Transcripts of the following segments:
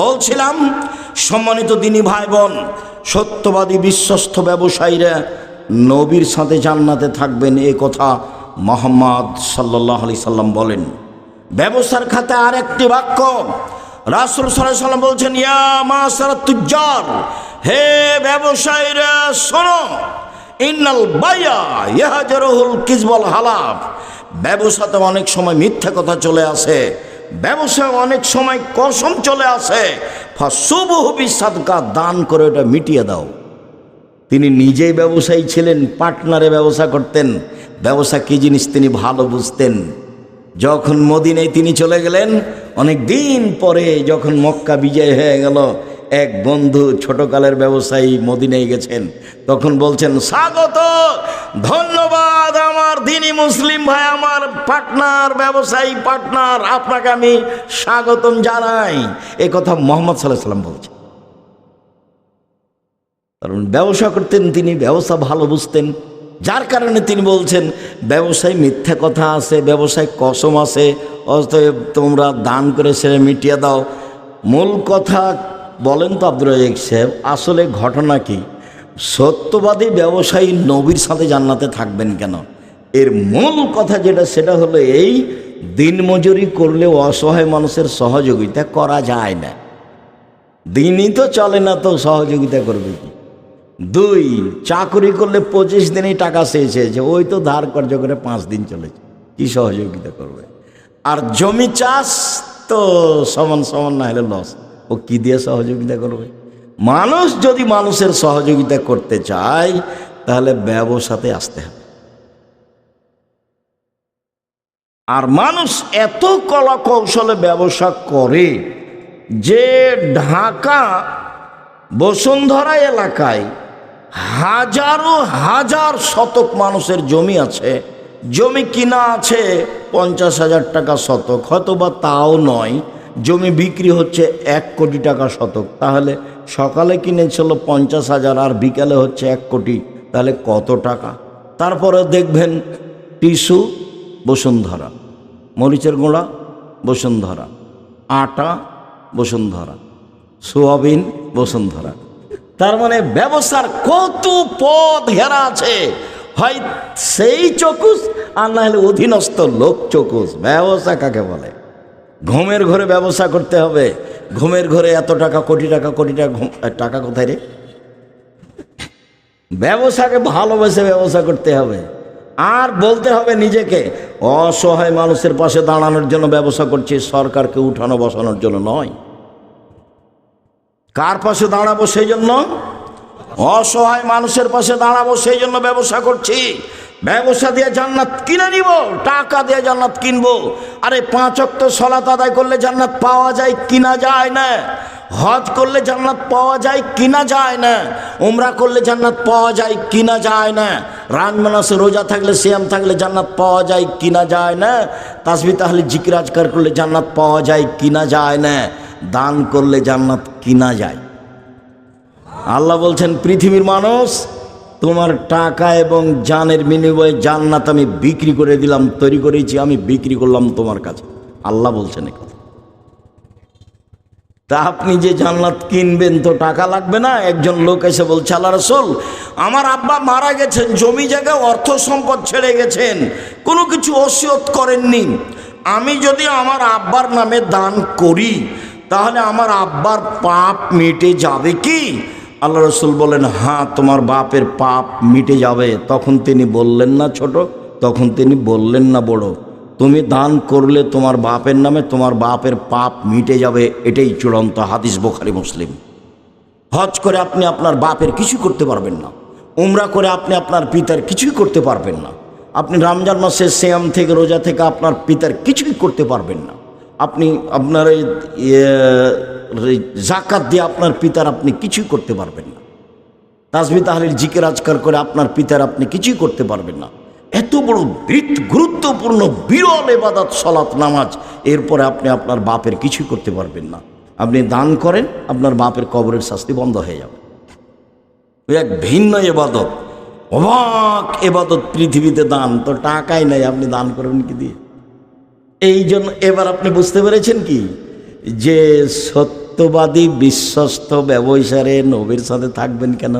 বলছিলাম, সম্মানিত দিনী ভাই বোন সত্যবাদী বিশ্বস্ত ব্যবসায়ীরা নবীর সাথে জান্নাতে থাকবেন এ কথা মোহাম্মদ সাল্লাহ আলি সাল্লাম বলেন। ব্যবসার খাতে আর একটি বাক্য, রাসুল সাল্লাম বলছেন, ইয়া মা হে ব্যবসায়ীরা, শোনো, ইন্নাল বাইয়া ইয়াহাজরহুল কিজবল হালাফ ব্যবসাতে অনেক সময় মিথ্যা কথা চলে আসে। ব্যবসায় অনেক সময় কসম চলে আসে। ফাসুবহবি সাদকা দান করে ওটা মিটিয়ে দাও। তিনি নিজেই ব্যবসায়ী ছিলেন, পার্টনারে ব্যবসা করতেন। ব্যবসা কী জিনিস তিনি ভালো বুঝতেন। যখন মদিনে তিনি চলে গেলেন অনেক দিন পরে যখন মক্কা বিজয় হয়ে গেল এক বন্ধু ছোটকালের ব্যবসায়ী মদিনায় গেছেন। তখন বলছেন, স্বাগত, ধন্যবাদ আমার দিনী মুসলিম ভাই, আমার পার্টনার, ব্যবসায়ী পার্টনার, আপনাকে আমি স্বাগতম জানাই। এ কথা মোহাম্মদ সাল্লাহ সাল্লাম বলছেন। কারণ ব্যবসা করতেন তিনি, ব্যবসা ভালো বুঝতেন। যার কারণে তিনি বলছেন, ব্যবসায় মিথ্যা কথা আছে, ব্যবসায় কসম আছে, অতএব তোমরা দান করে সেরে মিটিয়ে দাও। মূল কথা বলেন তো আব্দুল রাজাক সাহেব, আসলে ঘটনা কি? সত্যবাদী ব্যবসায়ী নবীর সাথে জান্নাতে থাকবেন কেন? এর মূল কথা যেটা, সেটা হলো এই দিনমজুরি করলে অসহায় মানুষের সহযোগিতা করা যায় না। দিনই তো চলে না, তো সহযোগিতা করবে কি? দুই, চাকরি করলে পঁচিশ দিনেই টাকা শেষ হয়েছে ওই তো ধার কর্য করে পাঁচ দিন চলেছে। কি সহযোগিতা করবে? আর জমি চাষ তো সমান সমান না হলে লস ও কি দিয়ে সহযোগিতা করবে? মানুষ যদি মানুষের সহযোগিতা করতে চায়, তাহলে ব্যবসাতে আসতে হবে। আর মানুষ এত কলা কৌশলে ব্যবসা করে যে ঢাকা, বসুন্ধরা এলাকায় হাজারো, হাজার শতক মানুষের জমি আছে। জমি কিনা আছে, পঞ্চাশ হাজার টাকা শতক হয়তো বা তাও নয়। জমি বিক্রি হচ্ছে এক কোটি টাকা শতক। তাহলে সকালে কিনেছিল পঞ্চাশ হাজার, আর বিকালে হচ্ছে এক কোটি। তাহলে কত টাকা? তারপরে দেখবেন টিস্যু বসুন্ধরা, মরিচের গোড়া বসুন্ধরা, আটা বসুন্ধরা, সোয়াবিন বসুন্ধরা। তার মানে ব্যবসার কত পথ ঘেরা আছে। হয় সেই চকুস, আর না হলে অধীনস্থ লোক চকুস। ব্যবসা কাকে বলে? ঘুমের ঘরে ব্যবসা করতে হবে। ঘুমের ঘরে এত টাকা, কোটি টাকা কোটি টাকা টাকা কোথায় রে? ব্যবসাকে ভালোবেসে ব্যবসা করতে হবে। আর বলতে হবে নিজেকে, অসহায় মানুষের পাশে দাঁড়ানোর জন্য ব্যবসা করছি, সরকারকে উঠানো বসানোর জন্য নয়। কার পাশে দাঁড়াবো সেই জন্য? অসহায় মানুষের পাশে দাঁড়াবো সেই জন্য ব্যবসা করছি। ব্যবসা দিয়ে জান্নাত কিনে নিব, টাকা দিয়ে জান্নাত কিনবো। আরে পাঁচ অক্ত সলাত আদায় করলে জান্নাত পাওয়া যায়, কিনা যায় না। হজ করলে জান্নাত পাওয়া যায়, কিনা যায় না। উমরা করলে জান্নাত পাওয়া যায়, কিনা যায় না। রানমানাসে রোজা থাকলে, সিয়াম থাকলে জান্নাত পাওয়া যায়, কিনা যায় না। তাসবি তাহলে জিকিরাজকার করলে জান্নাত পাওয়া যায়, কিনা যায় না। দান করলে জান্নাত কিনা যায়। আল্লাহ বলছেন, পৃথিবীর মানুষ তোমার টাকা এবং জানের বিনিময়ে জান্নাত আমি বিক্রি করে দিলাম, তৈরি করেছি, আমি বিক্রি করলাম তোমার কাছে। আল্লাহ বলছেন কথা। তা আপনি যে জান্নাত কিনবেন তো টাকা লাগবে না? একজন লোক এসে বলছে, আল্লাহ রসুল, আমার আব্বা মারা গেছেন, জমি জায়গায় অর্থ সম্পদ ছেড়ে গেছেন, কোনো কিছু ওসিয়ত করেননি। আমি যদি আমার আব্বার নামে দান করি, তাহলে আমার আব্বার পাপ মেটে যাবে কি? আল্লাহ রসুল বলেন হ্যাঁ তোমার বাপের পাপ মিটে যাবে। তখন তিনি বললেন না ছোট তখন তিনি বললেন না বড়। তুমি দান করলে তোমার বাপের নামে তোমার বাপের পাপ মিটে যাবে এটাই চূড়ান্ত হাদিস বোখারি মুসলিম। হজ করে আপনি আপনার বাপের কিছু করতে পারবেন না। উমরা করে আপনি আপনার পিতার কিছুই করতে পারবেন না। আপনি রমজান মাসের শ্যাম থেকে রোজা থেকে আপনার পিতার কিছুই করতে পারবেন না। আপনি আপনার ইয়ে, জাকাত দিয়ে আপনার পিতার আপনি কিছুই করতে পারবেন না। তাজবি তাহলিল জিকের আজকার করে আপনার পিতার আপনি কিছুই করতে পারবেন না। এত বড় গুরুত্বপূর্ণ, বিরল এবাদত, সলাৎ, নামাজ, এরপরে আপনি আপনার বাপের কিছুই করতে পারবেন না। আপনি দান করেন, আপনার বাপের কবরের শাস্তি বন্ধ হয়ে যাবে। এক ভিন্ন এবাদত, অবাক এবাদত পৃথিবীতে দান, তো টাকাই নাই, আপনি দান করবেন কি দিয়ে? এই জন্য এবার আপনি বুঝতে পেরেছেন কি? যে সত্যবাদী, বিশ্বস্ত ব্যবসারে নবীর সাথে থাকবেন কেন?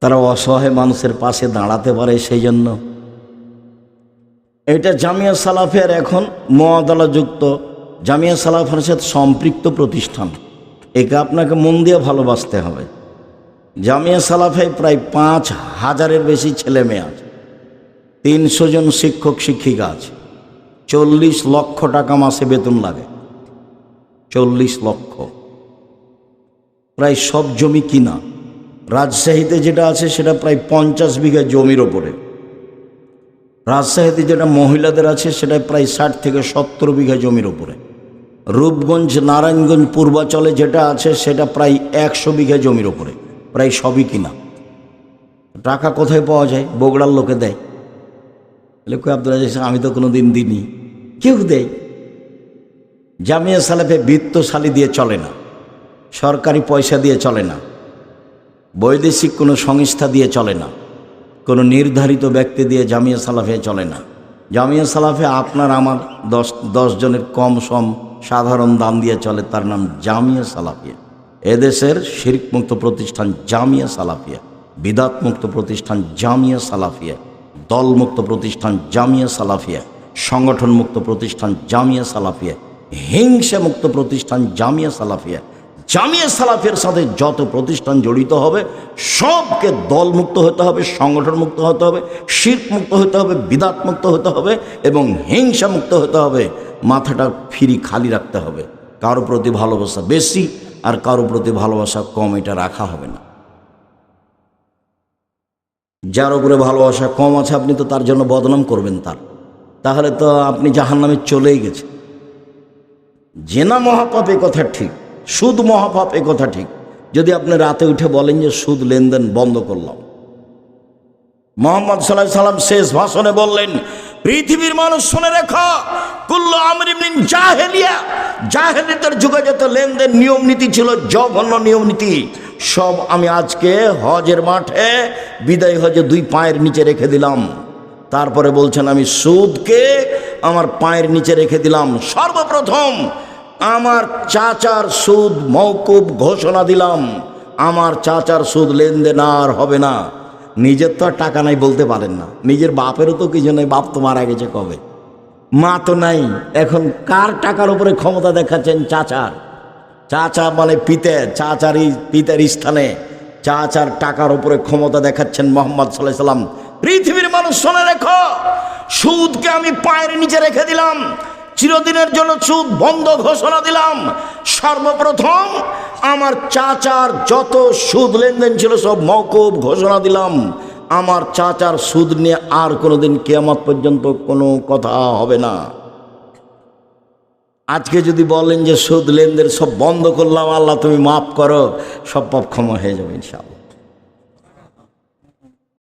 তারা অসহায় মানুষের পাশে দাঁড়াতে পারে সেই জন্য এটা জামিয়া সালাফের এখন মহাদলাযুক্ত, জামিয়া সালাফের সাথে সম্পৃক্ত প্রতিষ্ঠান। একে আপনাকে মন দিয়ে ভালোবাসতে হবে। জামিয়া সালাফে প্রায় পাঁচ হাজারের বেশি ছেলে মেয়ে আছে। তিনশো জন শিক্ষক, শিক্ষিকা আছে। চল্লিশ লক্ষ টাকা মাসে বেতন লাগে। চল্লিশ লক্ষ। প্রায় সব জমি কিনা। রাজশাহীতে যেটা আছে সেটা প্রায় পঞ্চাশ বিঘা জমির ওপরে। রাজশাহীতে যেটা মহিলাদের আছে সেটা প্রায় ষাট থেকে সত্তর বিঘা জমির ওপরে। রূপগঞ্জ, নারায়ণগঞ্জ, পূর্বাচলে যেটা আছে সেটা প্রায় একশো বিঘা জমির ওপরে। প্রায় সবই কিনা। টাকা কোথায় পাওয়া যায়? বগুড়ার লোকে দেয়। লোক আব্দুল আমি তো কোনো দিন দিইনি। কেউ দেয়। জামিয়া সালেফে বৃত্তশালী দিয়ে চলে না, সরকারি পয়সা দিয়ে চলে না, বৈদেশিক কোনো সংস্থা দিয়ে চলে না, কোনো নির্ধারিত ব্যক্তি দিয়ে জামিয়া সালাফে চলে না। জামিয়া সালাফে আপনার, আমার দশ দশজনের কম সম সাধারণ দান দিয়ে চলে, তার নাম জামিয়া সালাফিয়া। এদেশের শিরকমুক্ত প্রতিষ্ঠান জামিয়া সালাফিয়া, বিদাতমুক্ত প্রতিষ্ঠান জামিয়া সালাফিয়া, দলমুক্ত প্রতিষ্ঠান জামিয়া সালাফিয়া সংগঠন মুক্ত প্রতিষ্ঠান জামিয়া সালাফিয়া হিংসা মুক্ত প্রতিষ্ঠান জামিয়া সালাফিয়া। জামিয়া সালাফের সাথে যত প্রতিষ্ঠান জড়িত হবে, সবকে দলমুক্ত হতে হবে সংগঠন মুক্ত হতে হবে মুক্ত হতে হবে বিদাত মুক্ত হতে হবে এবং হিংসা মুক্ত হতে হবে, মাথাটা ফিরি খালি রাখতে হবে। কারও প্রতি ভালোবাসা বেশি আর কারও প্রতি ভালোবাসা কম, এটা রাখা হবে না। যার উপরে ভালোবাসা কম আছে, আপনি তো তার জন্য বদনাম করবেন তার। তাহলে তো আপনি জাহান নামে চলেই গেছে জেনা মহাপাপ এ কথা ঠিক, সুদ মহাপাপ এ কথা ঠিক। যদি আপনি রাতে উঠে বলেন যে সুদ লেনদেন বন্ধ করলাম। মোহাম্মদ সাল্লাহ সাল্লাম শেষ ভাষণে বললেন, পৃথিবীর মানুষ শুনে রেখো, কুল্ল আমরিমিন জাহেলিয়া। জাহেলিয়াতের যুগে যত লেনদেন নিয়ম নীতি ছিল, জঘন্য নিয়ম নীতি, সব আমি আজকে হজের মাঠে বিদায় হজে দুই পায়ের নিচে রেখে দিলাম। তারপরে বলছেন, আমি সুদকে আমার পায়ের নিচে রেখে দিলাম। সর্বপ্রথম আমার চাচার সুদ মৌকুব ঘোষণা দিলাম। আমার চাচার সুদ লেনদেন আর হবে না। নিজের তো আর টাকা নাই বলতে পারেন না। নিজের বাপেরও তো কিছু নেই, বাপ তো মারা গেছে কবে? মা তো নাই। এখন কার টাকার উপরে ক্ষমতা দেখাচ্ছেন চাচার? চাচা মানে পিতে, চাচারই, পিতার স্থানে। চাচার টাকার উপরে ক্ষমতা দেখাচ্ছেন মোহাম্মদ সাল্লাহ সাল্লাম। পৃথিবীর মানুষ শোনে রেখো, সুদকে আমি পায়ের নিচে রেখে দিলাম, চিরদিনের জন্য সুদ বন্ধ ঘোষণা দিলাম। সর্বপ্রথম আমার চাচার যত সুদ লেনদেন ছিল সব মৌকুব ঘোষণা দিলাম। আমার চাচার সুদ নিয়ে আর কোনোদিন কেয়ামত পর্যন্ত কোনো কথা হবে না। আজকে যদি বলেন যে সুদ লেনদেন সব বন্ধ করলাম, আল্লাহ তুমি মাফ করো, সব পাপ ক্ষমা হয়ে যাবে ইনশাআল্লাহ।